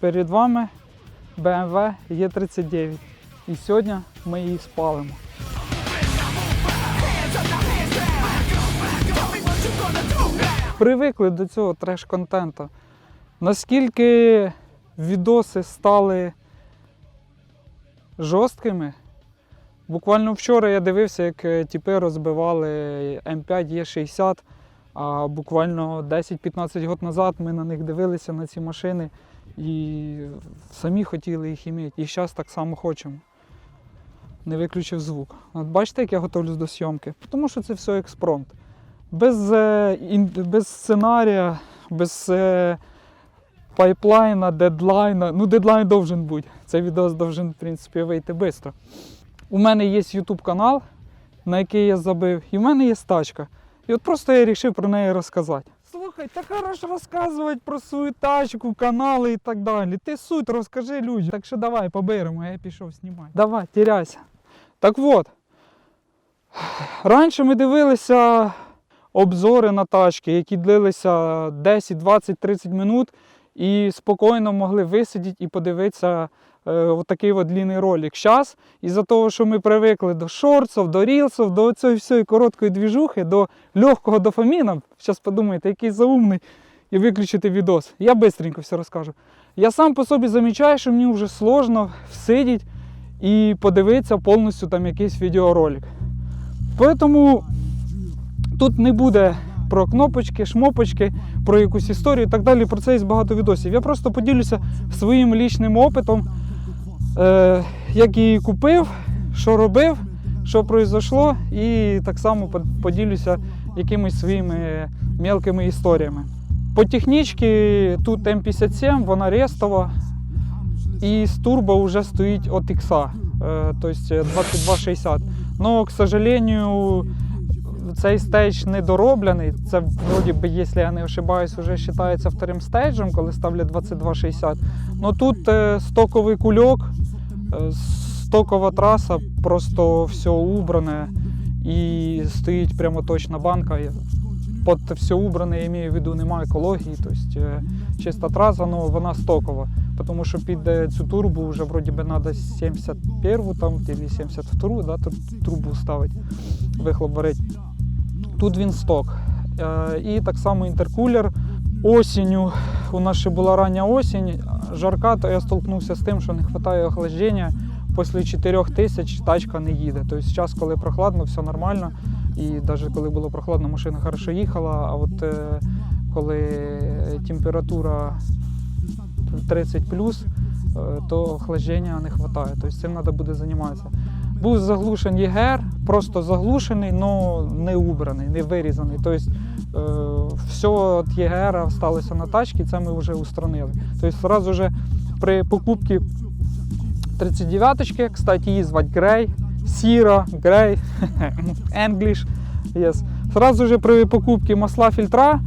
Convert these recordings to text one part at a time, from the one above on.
Перед вами BMW E39. І сьогодні ми її спалимо. Привикли до цього треш-контенту. Наскільки відоси стали жорсткими. Буквально вчора я дивився, як е, тіпи розбивали М5 Е60, а буквально 10-15 років назад ми на них дивилися на ці машини і самі хотіли їх іміти. І зараз так само хочемо. Не виключив звук. От бачите, як я готовлюсь до зйомки? Тому що це все експромт. Без, е, без сценарія, без е, пайплайна, дедлайна. Ну, дедлайн должен бути. Цей відео должен, в принципі, вийти швидко. У мене є YouTube канал, на який я забив, і в мене є тачка. І от просто я вирішив про неї розказати. Слухай, так хорош розказувати про свою тачку, канали і так далі. Ти суть розкажи людям. Так що давай, поберемо, я пішов знімати. Давай, тіряйся. Так от. Раніше ми дивилися обзори на тачки, які длилися 10, 20, 30 минут, і спокійно могли висидіти і подивитися е, отакий от длинний ролик. Зараз, із-за того, що ми привикли до шорців, до рілсів, до цієї всієї короткої двіжухи, до легкого дофаміна, зараз подумайте, який заумний, і виключити відос. Я швидко все розкажу. Я сам по собі замічаю, що мені вже сложно всидіти і подивитися повністю там якийсь відеоролик. Тому тут не буде про кнопочки, шмопочки, про якусь історію і так далі. Про це є багато відосів. Я просто поділюся своїм лічним опитом, е, як її купив, що робив, що пройшло, і так само поділюся якимись своїми мелкими історіями. По технічці тут М57, вона рестова, і з турбо вже стоїть от X, е, тобто 2260. Но, к сожалению, цей стейдж не дороблений. Це вроді би, якщо я не ошибаюсь, вже вважається вторим стейджем, коли ставлять 2260. Ну тут е, стоковий кульок, стокова траса, просто все убране і стоїть прямо точна банка. Під все убране, я маю в виду, немає екології, тобто е, чиста траса, але вона стокова. Тому що під е, цю турбу вже вроді би треба 71 там, або 72 да, трубу ставити, вихлоп. Тут він сток. Е, І так само інтеркулер. Осінню у нас ще була рання осінь, жарка, то я столкнувся з тим, що не вистачає охлаждення. Після 4 тисяч тачка не їде. Тобто зараз, коли прохладно, все нормально. І навіть коли було прохладно, машина хорошо їхала. А от е, коли температура 30 то охлаждення не вистачає. Тобто цим треба буде займатися. Був заглушений ЄГР, просто заглушений, але не убраний, не вирізаний. Тобто все від ЄГР залишилося на тачці, це ми вже устранили. Тобто одразу же при покупці 39-ки, кстати, її звати Грей, Сіра, Грей, English, yes. Сразу при покупці масла фільтра, е,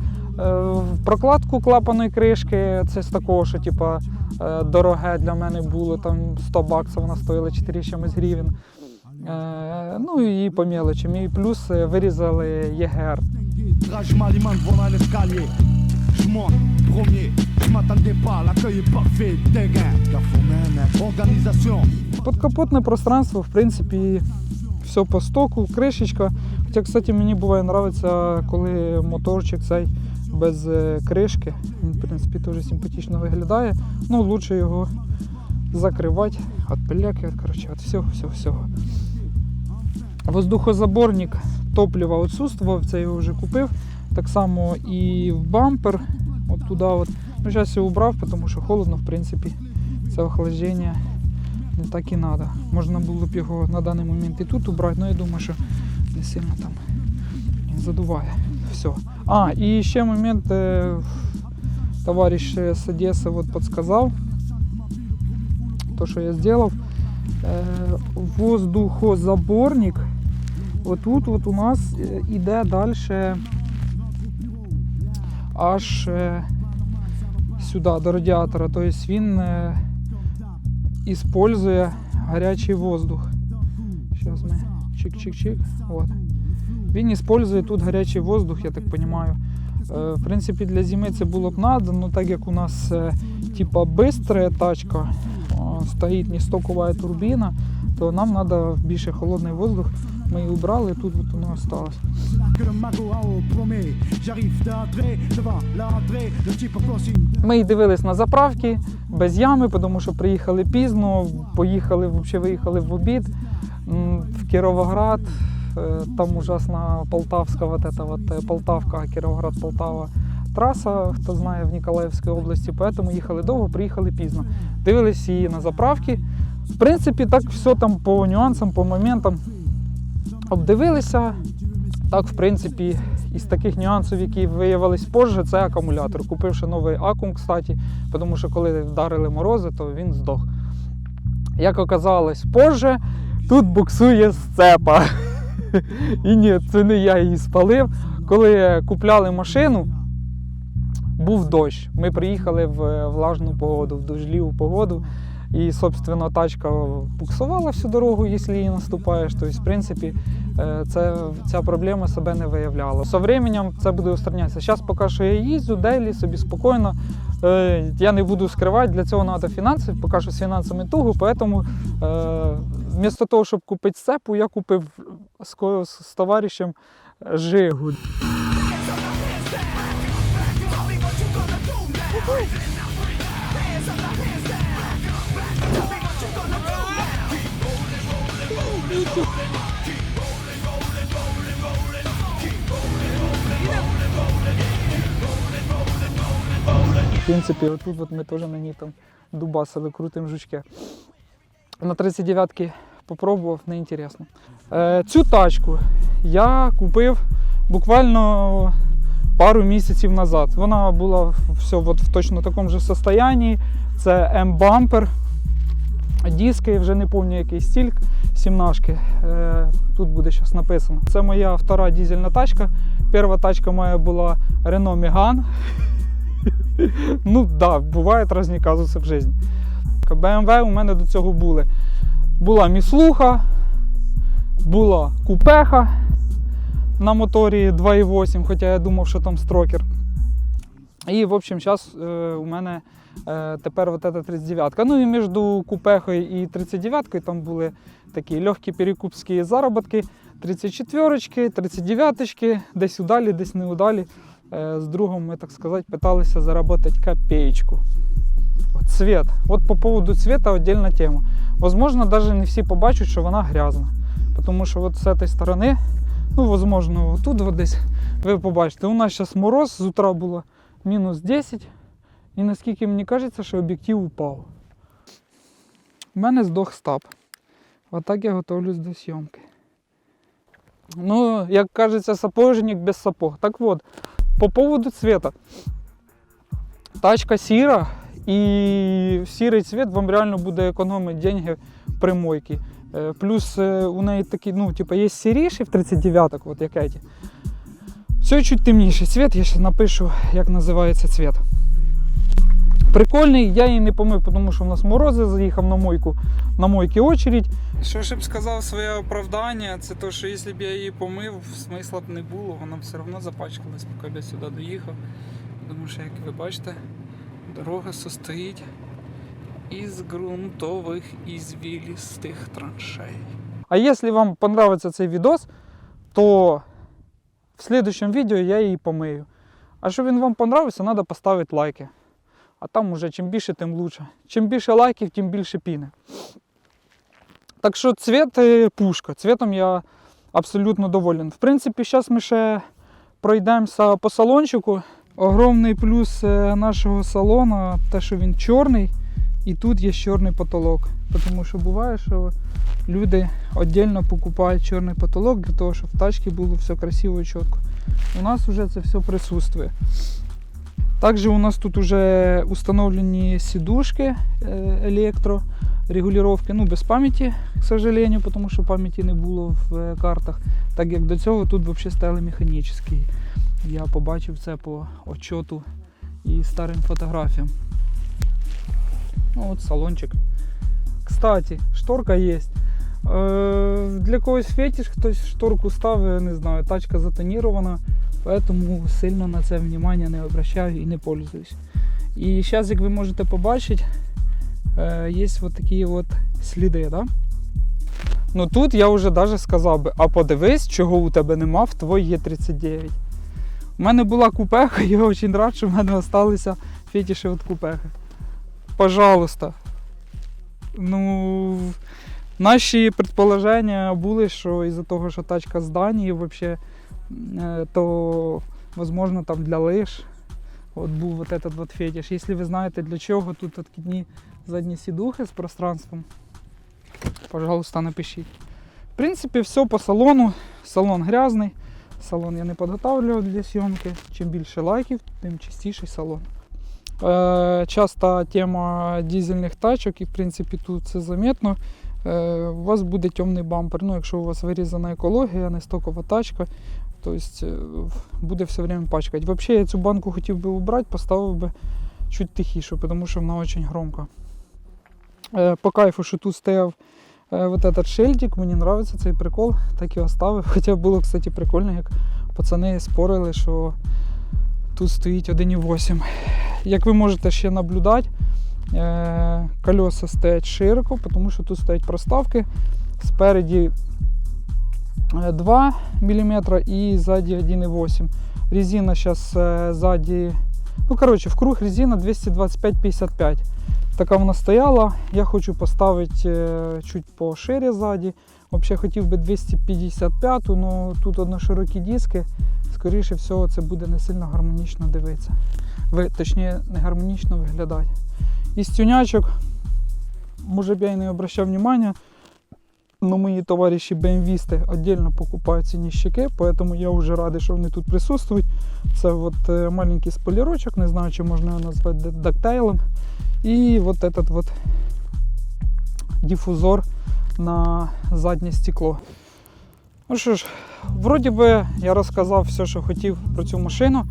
в прокладку клапаної кришки, це з такого, що типа, е, дороге для мене було, там 100 баксів вона стоїла 4 чимось гривень. Е, Ну і по мелочам. І плюс е, вирізали ЄГР. Подкапотне пространство, в принципі, все по стоку, кришечка. Хоча, кстати, мені буває подобається, коли моторчик цей без е, кришки. Він, в принципі, дуже симпатично виглядає. Ну, лучше його закривати від пиляки, від всього, всього, всього. Воздухозаборник топлива відсутствував, це я його вже купив. Так само і в бампер, от туди. От. Ну, зараз його убрав, тому що холодно, в принципі, це охлаждення не так і треба. Можна було б його на даний момент і тут убрати, але я думаю, що не сильно там задуває. Все. А, і ще момент, е, товариш з Одеси от підказав, то, що я зробив. Е, воздухозаборник. Отут от у нас е, іде далі аж е, сюди, до радіатора. Тобто він е, используя гарячий воздух. Зараз ми чик-чик-чик. От. Він использує тут гарячий воздух, я так розумію. Е, В принципі, для зими це було б надо, але так як у нас е, типа бистрая тачка, стоїть не стокова турбіна, то нам треба більше холодний воздух. Ми її убрали, тут от type possible. Ми дивились на заправки без ями, тому що приїхали пізно, поїхали, взагалі виїхали в обід в Кіровоград. Е, Там ужасна Полтавська, вот эта вот е, Полтавка, Кіровоград-Полтава траса, хто знає, в Ніколаївській області, тому їхали довго, приїхали пізно. Дивились її на заправки. В принципі, так все там по нюансам, по моментам обдивилися. Так, в принципі, із таких нюансів, які виявились позже, це акумулятор. Купивши новий акум, кстати, тому що коли вдарили морози, то він здох. Як оказалось, позже тут буксує сцепа. І ні, це не я її спалив. Коли купляли машину, був дощ. Ми приїхали в влажну погоду, в дождливу погоду. І, собственно, тачка буксувала всю дорогу, якщо її наступаєш. Тобто, в принципі, е, це, ця проблема себе не виявляла. Со временем це буде устранятися. Зараз поки що я їздю, дейлі, собі спокійно. Е, Я не буду скривати, для цього треба фінанси, поки що з фінансами туго, тому е, вмісто того, щоб купити сцепу, я купив з, з товаришем Жигуль. В принципі, отут от ми теж на ній там дубасили, крутим жучки. На 39-ки попробував, не інтересно. Е, цю тачку я купив буквально пару місяців назад. Вона була все от в точно такому ж состоянні. Це М-бампер. Диски, вже не пам'ятаю який стільк, сімнашки. Е, тут буде зараз написано. Це моя втора дизельна тачка. Перша тачка моя була Renault Megane. Ну так, да, бувають різні казуси в житті. BMW у мене до цього були. Була міслуха, була купеха на моторі 2.8, хоча я думав, що там строкер. І, в общем, зараз е, у мене е, тепер вот эта 39 Ну і між купехою і 39 там були такі легкі перекупські заробітки. 34-ки, 39-ки, десь удалі, десь не удалі. Е, З другом ми, так сказати, пыталися заработать копеечку. Цвет. Вот по поводу цвета отдельна тема. Возможно, даже не всі побачать, що вона грязна. Тому що от з цієї сторони, ну, возможно, тут десь ви побачите, у нас зараз мороз з утра було мінус 10. І наскільки мені кажеться, що об'єктив упав. У мене здох стаб. Отак я готовлюсь до зйомки. Ну, як кажеться, сапожник без сапог. Так от, по поводу цвета. Тачка сіра, і сірий цвіт вам реально буде економити деньги при мойці. Е, Плюс е, у неї такі, ну, типу, є сіріші в 39-ок, от як эти. Все чуть темніший цвіт, я ще напишу, як називається цвіт. Прикольний, я її не помив, тому що в нас морози заїхав на мойку, на мойки очередь. Що ж б сказав своє оправдання, це то, що якщо б я її помив, смисла б не було, вона б все одно запачкалась, поки б я сюди доїхав. Тому що, як ви бачите, дорога состоїть із ґрунтових ізвілістих траншей. А якщо вам понравиться цей відос, то в следующем відео я її помию. А щоб він вам понравився, треба поставити лайки. А там уже чим більше, тим лучше. Чим більше лайків, тим більше піни. Так що цвіт е, пушка. Цвітом я абсолютно доволен. В принципі, зараз ми ще пройдемося по салончику. Огромний плюс е, нашого салону, те, що він чорний, і тут є чорний потолок. Тому що буває, що люди віддільно покупають чорний потолок для того, щоб в тачці було все красиво і чітко. У нас вже це все присутствує. Також у нас тут вже установлені сидушки е, електро, регулювання, ну без пам'яті, к сожалению, тому що пам'яті не було в е, картах. Так як до цього тут взагалі стояли механічні. Я побачив це по отчету і старим фотографіям. Ну, от салончик. Кстати, шторка є. Е, для когось фетиш, хтось шторку ставить, не знаю, тачка затонірована. Поэтому сильно на це внимання не обращаю і не пользуюсь. І зараз, як ви можете побачити, е, є от такі от сліди. Да? Ну тут я вже навіть сказав би, а подивись, чого у тебе нема в твоїй Є39. У мене була купеха, я дуже рад, що в мене залишилися фетіші від купехи. Пожалуйста. Ну, наші предположення були, що із-за того, що тачка з Данії, вообще, е, то, возможно, там для лиш от був вот этот вот фетиш. Якщо ви знаєте для чого тут откидні задні сідухи з пространством, пожалуйста, напишіть. В принципі, все по салону. Салон грязний. Салон я не підготовлював для зйомки. Чим більше лайків, тим чистіший салон. Е, часто тема дизельних тачок, і в принципі тут це заметно. Е, у вас буде темний бампер. Ну, якщо у вас вирізана екологія, не стокова тачка, то е, буде все время пачкати. Взагалі я цю банку хотів би убрати, поставив би чуть тихіше, тому що вона дуже громка. По кайфу, що тут стояв вот этот шильдик, мені подобається цей прикол, так і оставив. Хоча було, кстати, прикольно, як пацани спорили, що тут стоїть 1,8. Як ви можете ще наблюдати, е, колеса стоять широко, тому що тут стоять проставки. Спереді е, 2 мм і ззаді 1,8. Резина зараз ззаді. Ну, коротше, в круг резина 225-55. Така вона стояла. Я хочу поставити е, чуть пошире ззаді. Взагалі хотів би 255, але тут одноширокі диски. Скоріше всього, це буде не сильно гармонічно дивитися. Ви, точніше, не гармонічно виглядати. Із тюнячок, може б я і не обращав внимання, но мої товариші BMW віддільно покупають ці ніщики, поэтому я вже радий, що вони тут присутствують. Це от е, маленький спойлерочок, не знаю, чи можна його назвати дактайлом. І от этот вот дифузор на заднє стекло. Ну що ж, вроді би я розказав все, що хотів про цю машину.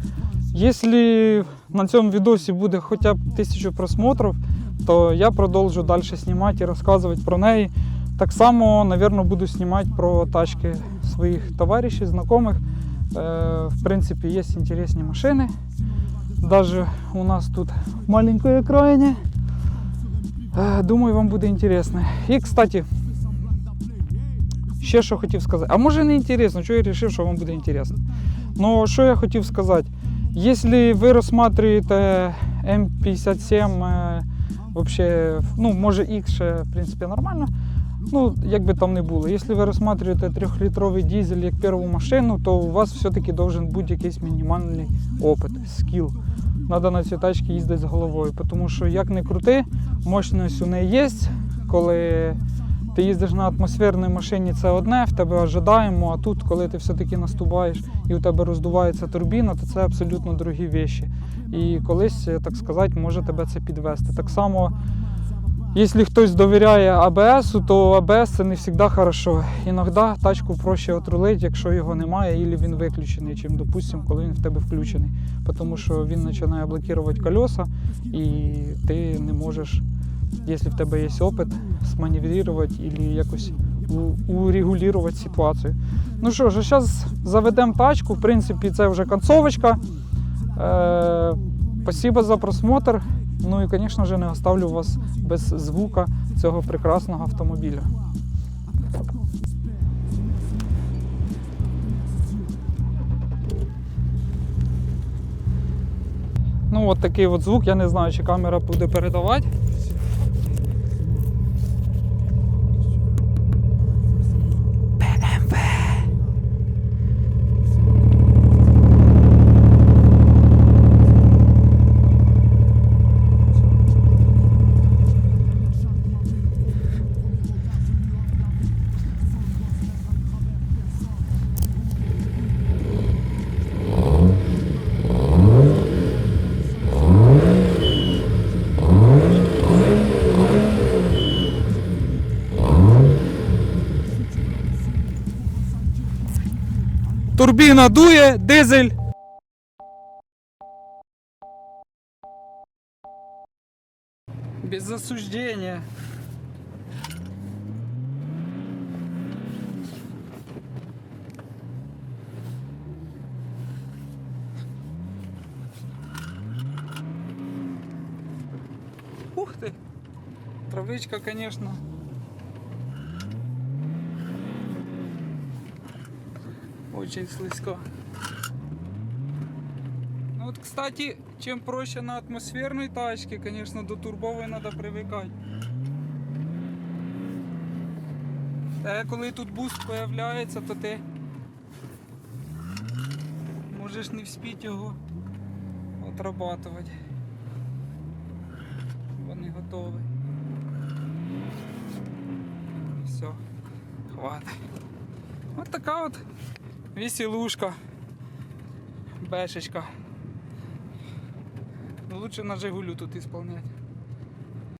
Якщо на цьому відосі буде хоча б тисячу просмотрів, то я продовжу далі знімати і розказувати про неї. Так само, мабуть, буду знімати про тачки своїх товаришів, знайомих. Е, В принципі, є інтересні машини. Даже у нас тут маленькое окраїні. Е, Думаю, вам буде інтересно. І, кстати, ще що хотів сказати. А може не інтересно, що я вирішив, що вам буде інтересно. Ну, що я хотів сказати. Якщо ви розглядаєте М57, е, вообще, ну, може X ще, в принципі, нормально. Ну, як би там не було. Якщо ви розглядаєте трьохлітровий дизель як першу машину, то у вас все-таки должен бути якийсь мінімальний опит, скіл. Надо на цій тачці їздити з головою, тому що як не крути, мощність у неї є. Коли ти їздиш на атмосферній машині, це одне, в тебе ожидаємо, а тут, коли ти все-таки наступаєш і у тебе роздувається турбіна, то це абсолютно другі вещі. І колись, так сказати, може тебе це підвести. Так само, якщо хтось довіряє АБС, то АБС це не завжди хорошо. Іноді тачку проще отрулити, якщо його немає, або він виключений, чим, допустимо, коли він в тебе включений. Тому що він починає блокувати колеса, і ти не можеш, якщо в тебе є опит, сманеврувати або якось урегулювати ситуацію. Ну що ж, зараз заведемо тачку. В принципі, це вже концовочка. Е, спасибо за просмотр. Ну і, звісно ж, не оставлю вас без звука цього прекрасного автомобіля. Ну, от такий от звук, я не знаю, чи камера буде передавати. Турбина дує, дизель. Без осуждения. Ух ты! Травичка, конечно, Очень слизько. Ну от, кстати, чим проще на атмосферній тачці, звісно, до турбової треба привикати. Та коли тут буст появляється, то ти можеш не вспіти його отрабатувати. Бо не готовий. Все, хватить. От така от веселушка. Бешечка. Лучше на Жигулю тут исполнять.